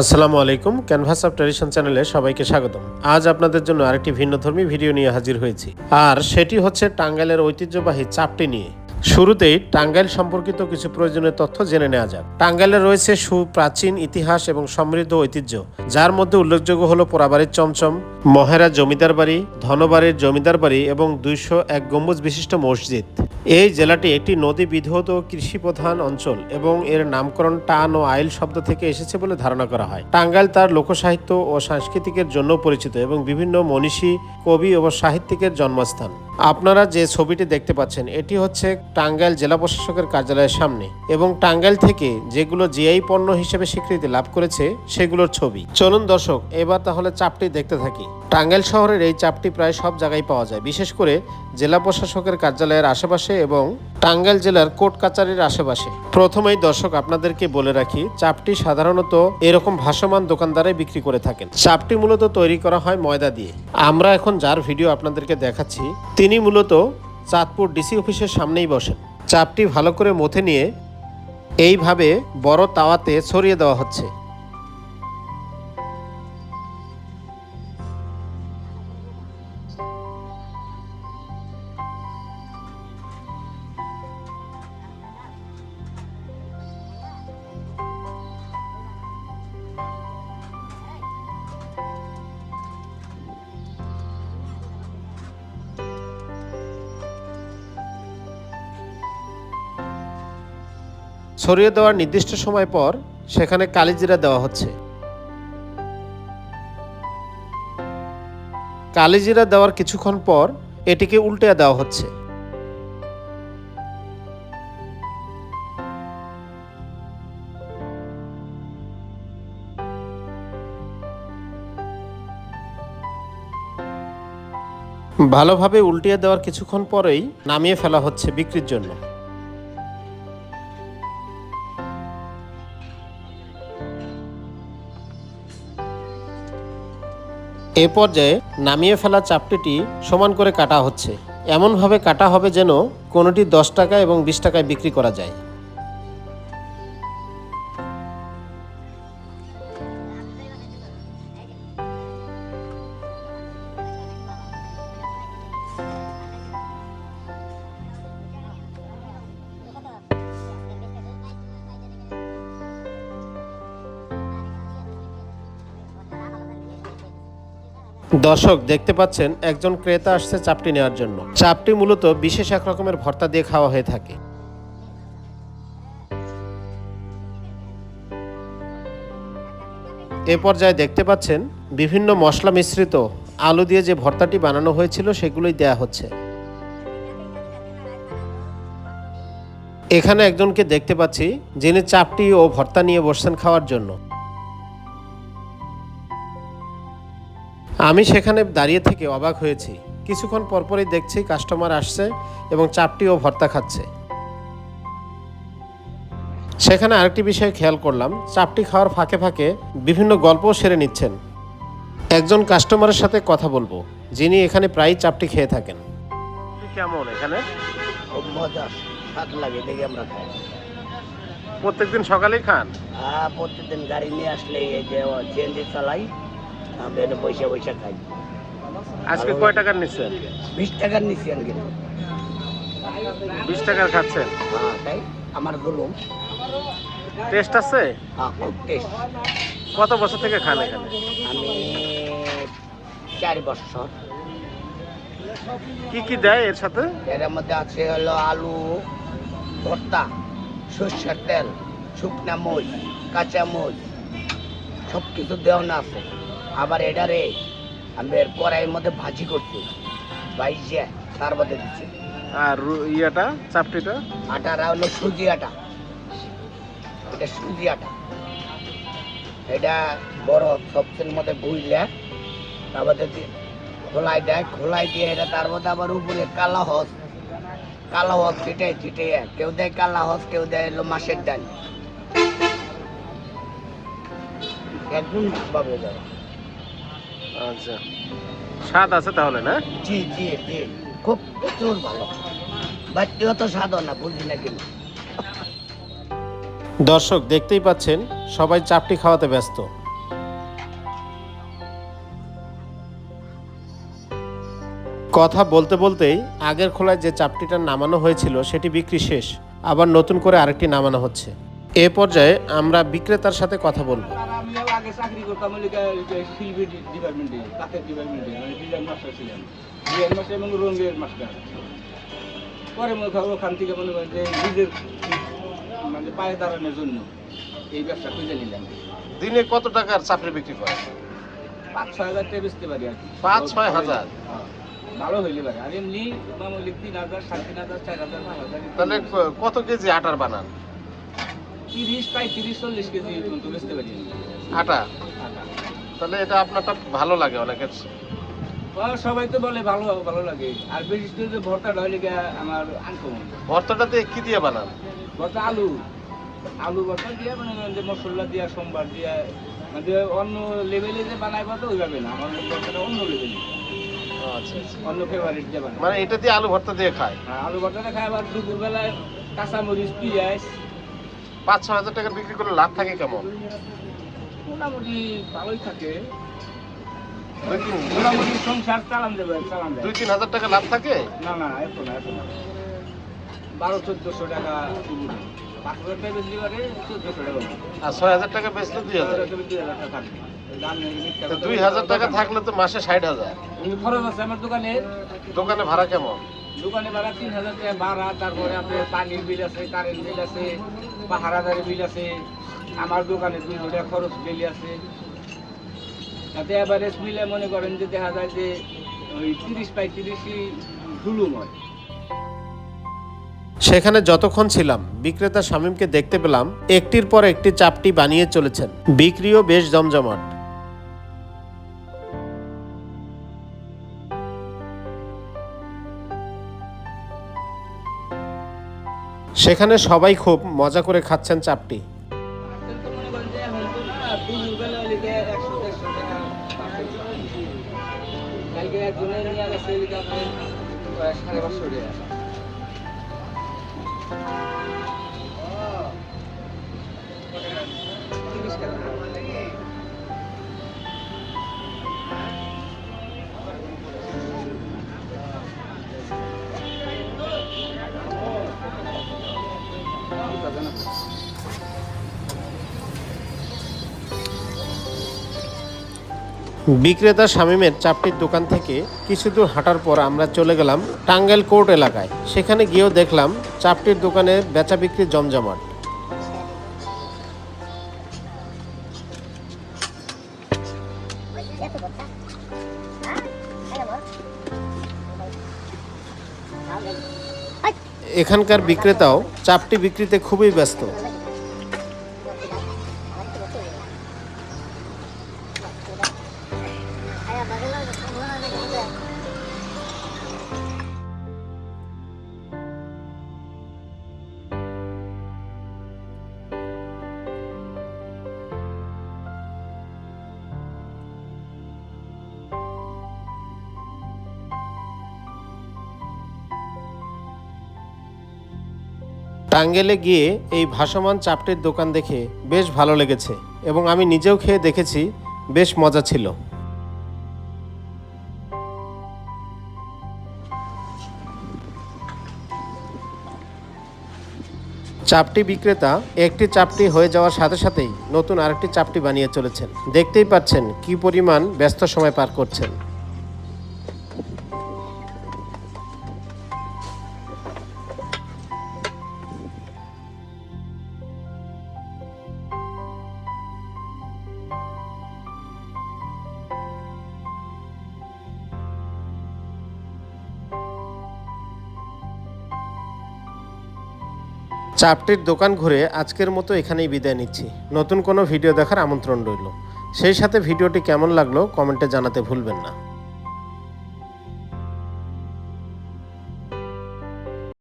আসসালামু আলাইকুম canvas of tradition চ্যানেলে সবাইকে স্বাগতম। আজ আপনাদের জন্য আরেকটি ভিন্নধর্মী ভিডিও নিয়ে হাজির হয়েছি। আর সেটি হচ্ছে টাঙ্গাইলের ঐতিহ্যবাহী চাপটি নিয়ে। শুরুতেই টাঙ্গাইল সম্পর্কিত কিছু প্রয়োজনীয় তথ্য জেনে নেওয়া যাক। টাঙ্গাইলে রয়েছে সুপ্রাচীন ইতিহাস এবং সমৃদ্ধ ঐতিহ্য, যার মধ্যে উল্লেখযোগ্য হলো পোড়াবাড়ির চমচম, মহেরা জমিদার বাড়ি, ধনবাড়ির জমিদার বাড়ি এবং দুইশো এক গম্বুজ বিশিষ্ট মসজিদ। এই জেলাটি একটি নদী বিধৌত কৃষি প্রধান অঞ্চল এবং এর নামকরণ টান ও আইল শব্দ থেকে এসেছে বলে ধারণা করা হয়। টাঙ্গাইল তার লোকসাহিত্য ও সাংস্কৃতিকের জন্য পরিচিত এবং বিভিন্ন মনীষী, কবি ও সাহিত্যিকের জন্মস্থান। আপনারা যে ছবিটি দেখতে পাচ্ছেন, এটি হচ্ছে টাঙ্গাইল জেলা প্রশাসকের কার্যালয়ের সামনে এবং টাঙ্গাইল থেকে যেগুলো জিআই পণ্য হিসেবে স্বীকৃতি লাভ করেছে, সেগুলোর ছবি। চলুন দর্শক, এবার তাহলে চাপটি দেখতে থাকি। টাঙ্গাইল শহরের এই চাপটি প্রায় সব জায়গায় পাওয়া যায়, বিশেষ করে জেলা প্রশাসকের কার্যালয়ের আশেপাশে এবং টাঙ্গাইল জেলার কোর্ট কাচারির আশেপাশে। প্রথমেই দর্শক আপনাদেরকে বলে রাখি, চাপটি সাধারণত এরকম ভাসমান দোকানদারাই বিক্রি করে থাকেন। চাপটি মূলত তৈরি করা হয় ময়দা দিয়ে। আমরা এখন যার ভিডিও আপনাদেরকে দেখাচ্ছি, তিনি মূলত চাঁদপুর ডিসি অফিসের সামনেই বসেন। চাপটি ভালো করে মথে নিয়ে এইভাবে বড় তাওয়াতে ছড়িয়ে দেওয়া হচ্ছে। ছড়িয়ে দেওয়ার নির্দিষ্ট সময় পর সেখানে কালিজিরা দেওয়া হচ্ছে। কালিজিরা দেওয়ার কিছুক্ষণ পর এটিকে উল্টে দেওয়া হচ্ছে। ভালোভাবে উল্টিয়ে দেওয়ার কিছুক্ষণ পরেই নামিয়ে ফেলা হচ্ছে বিক্রির জন্য। এ পর্যায়ে নামিয়ে ফেলা চাপটিটি সমান করে কাটা হচ্ছে। এমনভাবে কাটা হবে যেন কোনোটি দশ টাকা এবং বিশ টাকায় বিক্রি করা যায়। দর্শক, দেখতে পাচ্ছেন, একজন ক্রেতা আসছে চাপটি নেওয়ার জন্য। চাপটি মূলত বিশেষ এক রকমের ভর্তা দিয়ে খাওয়া হয়ে থাকে। এ পর্যায়ে দেখতে পাচ্ছেন, বিভিন্ন মশলা মিশ্রিত আলু দিয়ে যে ভর্তাটি বানানো হয়েছিল, সেগুলোই দেয়া হচ্ছে। এখানে একজনকে দেখতে পাচ্ছি, যিনি চাপটি ও ভর্তা নিয়ে বসছেন খাওয়ার জন্য। আমি সেখানে দাঁড়িয়ে থেকে অবাক হয়েছি। কিছুক্ষণ পরপরই দেখছি কাস্টমার আসছে এবং চাপটিও ভর্তা খাচ্ছে। সেখানে আরেকটি বিষয় খেয়াল করলাম চাপটি খাওয়ার ফাঁকে ফাঁকে বিভিন্ন গল্পও সেরে নিচ্ছেন। একজন কাস্টমারের সাথে কথা বলব যিনি এখানে প্রায় চাপটি খেয়ে থাকেন। কেমন এখানে? মজা স্বাদ লাগে দেখে আমরা খাই। প্রত্যেকদিন সকালেই খান? আর প্রতিদিন গাড়ি নিয়ে আসলে এই যে সিএনজি চালাই। আমরা এটা পয়সা পয়সা খাই। আজকে কয় টাকার নিচ্ছেন? বিশ টাকার নিচ্ছি বিশ টাকার খাচ্ছেন? হ্যাঁ তাই আমার গরুম। টেস্ট আছে? হ্যাঁ খুব টেস্ট। কত বছর থেকে খান এখানে? আমি চার বছর। কি কি দেয় এর সাথে? এর মধ্যে আছে হলো আলু ভর্তা সর্ষের তেল শুকনা মই কাঁচা মই সব কিছু দেওয়ানো আছে। আবার এটারে আমি এর কড়াইয়ের মধ্যে ভাজি করছি। ভাইজে তার মধ্যে দিচ্ছি। আর ইয়েটা চাপটিটা? আটাটা হলো সুজি আটা। এটা সুজি আটা। এটা বড় সবচেয়ে মধ্যে বুঝলে তার মধ্যে খোলাই দেয় খোলাই দিয়ে এটা তার মধ্যে আবার উপরে কালা হস কালা হস ছিটে ছিটে কেউ দেয় কালা হস কেউ দেয় হলো মাসের ডাল। একদম পাবে যাবে আচ্ছা। স্বাদ আছে তাহলে না? জি জি জি। খুব প্রচুর ভালো। স্বাদ না বুঝি না কিন্তু দর্শক দেখতেই পাচ্ছেন সবাই চাপটি খাওয়াতে ব্যস্ত। কথা বলতে বলতেই আগের খোলায় যে চাপটিটা নামানো হয়েছিল সেটি বিক্রি শেষ। আবার নতুন করে আরেকটি নামানো হচ্ছে। এ পর্যায়ে আমরা বিক্রেতার সাথে কথা বলব। আগে চাকরি করতাম শিল্পী ডিপার্টমেন্টে কাঠের ডিপার্টমেন্টে মানে ডিজাইন মাস্টার ছিলাম। ডিজাইন মাস্টার এবং রঙের মাস্টার পরে মনে করেন ওখান থেকে মনে করেন যে নিজের মানে পায়ে দাঁড়ানোর জন্য এই ব্যবসা খুঁজে নিলাম। দিনে কত টাকার চাপড়ি বিক্রি করে পাঁচ ছয় হাজার টাকা বেচতে পারি আর কি। পাঁচ, ছয় হাজার? হ্যাঁ, ভালো হইলে পারে। আর এমনি মামুলি তিন হাজার সাড়ে তিন হাজার চার হাজার পাঁচ হাজার। তাহলে কত কেজি আটার বানান? তিরিশ প্রায় তিরিশ চল্লিশ কেজি কিন্তু বেচতে পারি। আটা। তাহলে এটা আপনারটা ভালো লাগে অনেকের সবাই তো বলে ভালো ভালো লাগে। আর বিশেষ করে ভর্তাটা গিয়া আমার আনকমন ভর্তাটাতে কি দিয়ে বানান? ভর্তা আলু। আলু ভর্তা দিয়ে মানে যে মশলা দিয়া সোমবার দিয়া মানে অন্য লেভেলে যে বানাই তো ওইভাবে না। আমার ভর্তাটা অন্য লেভেলে আচ্ছা আচ্ছা। অন্য ফেভারিট দিয়ে বানাই। মানে এটা দিয়ে আলু ভর্তা দিয়ে খায়? আর আলু ভর্তাটা খাই আবার দুপুরবেলায় কাঁচামরিচ পেঁয়াজ পাঁচ ছ হাজার টাকা বিক্রি করলে লাভ থাকে কেমন? মোটামুটি ভালোই থাকে। মোটামুটি সংসার চালান দেবে চালান দুই তিন হাজার টাকা লাভ থাকে? না না বারো চোদ্দশো টাকা পাঁচ হাজার টাকা বেশি পারে চোদ্দশো টাকা আর ছয় হাজার টাকা বেচলে দুই হাজার। টাকা, দুই হাজার টাকা থাকবে। দাম নেই, মিথ্যা তো কথা দুই হাজার টাকা থাকলে তো মাসে ষাট হাজার। খরচ আছে আমার দোকানে। দোকানে ভাড়া কেমন? দোকানে ভাড়া তিন হাজার টাকা ভাড়া, তারপরে আপনার পানির বিল আছে কারেন্ট বিল আছে, পাহারাদারের বিল আছে, আমার দোকানে দুই টাকা খরচ বিল আছে। তাতে এভারেজ মিলে মনে করেন যে দেখা যায় যে ওই তিরিশ পঁয়ত্রিশই ঝুলুম হয়। সেখানে যতক্ষণ ছিলাম, বিক্রেতা শামীমকে দেখতে পেলাম, একটির পর একটি চাপটি বানিয়ে চলেছেন। বিক্রিও বেশ জমজমাট। সেখানে সবাই খুব মজা করে খাচ্ছেন চাপটি। তো মনে করেন সাড়ে পাঁচশো তো বিক্রেতা শামীমের চাপটির দোকান থেকে কিছু দূর হাঁটার পর আমরা চলে গেলাম টাঙ্গাইল কোর্ট এলাকায়। সেখানে গিয়েও দেখলাম চাপটির দোকানে বেচা বিক্রি জমজমাট। এখানকার বিক্রেতাও চাপটি বিক্রিতে খুবই ব্যস্ত। টাঙ্গেলে গিয়ে এই ভাসমান চাপটির দোকান দেখে বেশ ভালো লেগেছে এবং আমি নিজেও খেয়ে দেখেছি, বেশ মজা ছিল। চাপটি বিক্রেতা একটি চাপটি হয়ে যাওয়ার সাথে সাথেই নতুন আরেকটি চাপটি বানিয়ে চলেছেন। দেখতেই পাচ্ছেন কি পরিমাণ ব্যস্ত সময় পার করছেন। চাপটির দোকান ঘুরে আজকের মতো এখানেই বিদায় নিচ্ছি। নতুন কোনো ভিডিও দেখার আমন্ত্রণ রইল। সেই সাথে ভিডিওটি কেমন লাগল কমেন্টে জানাতে ভুলবেন না।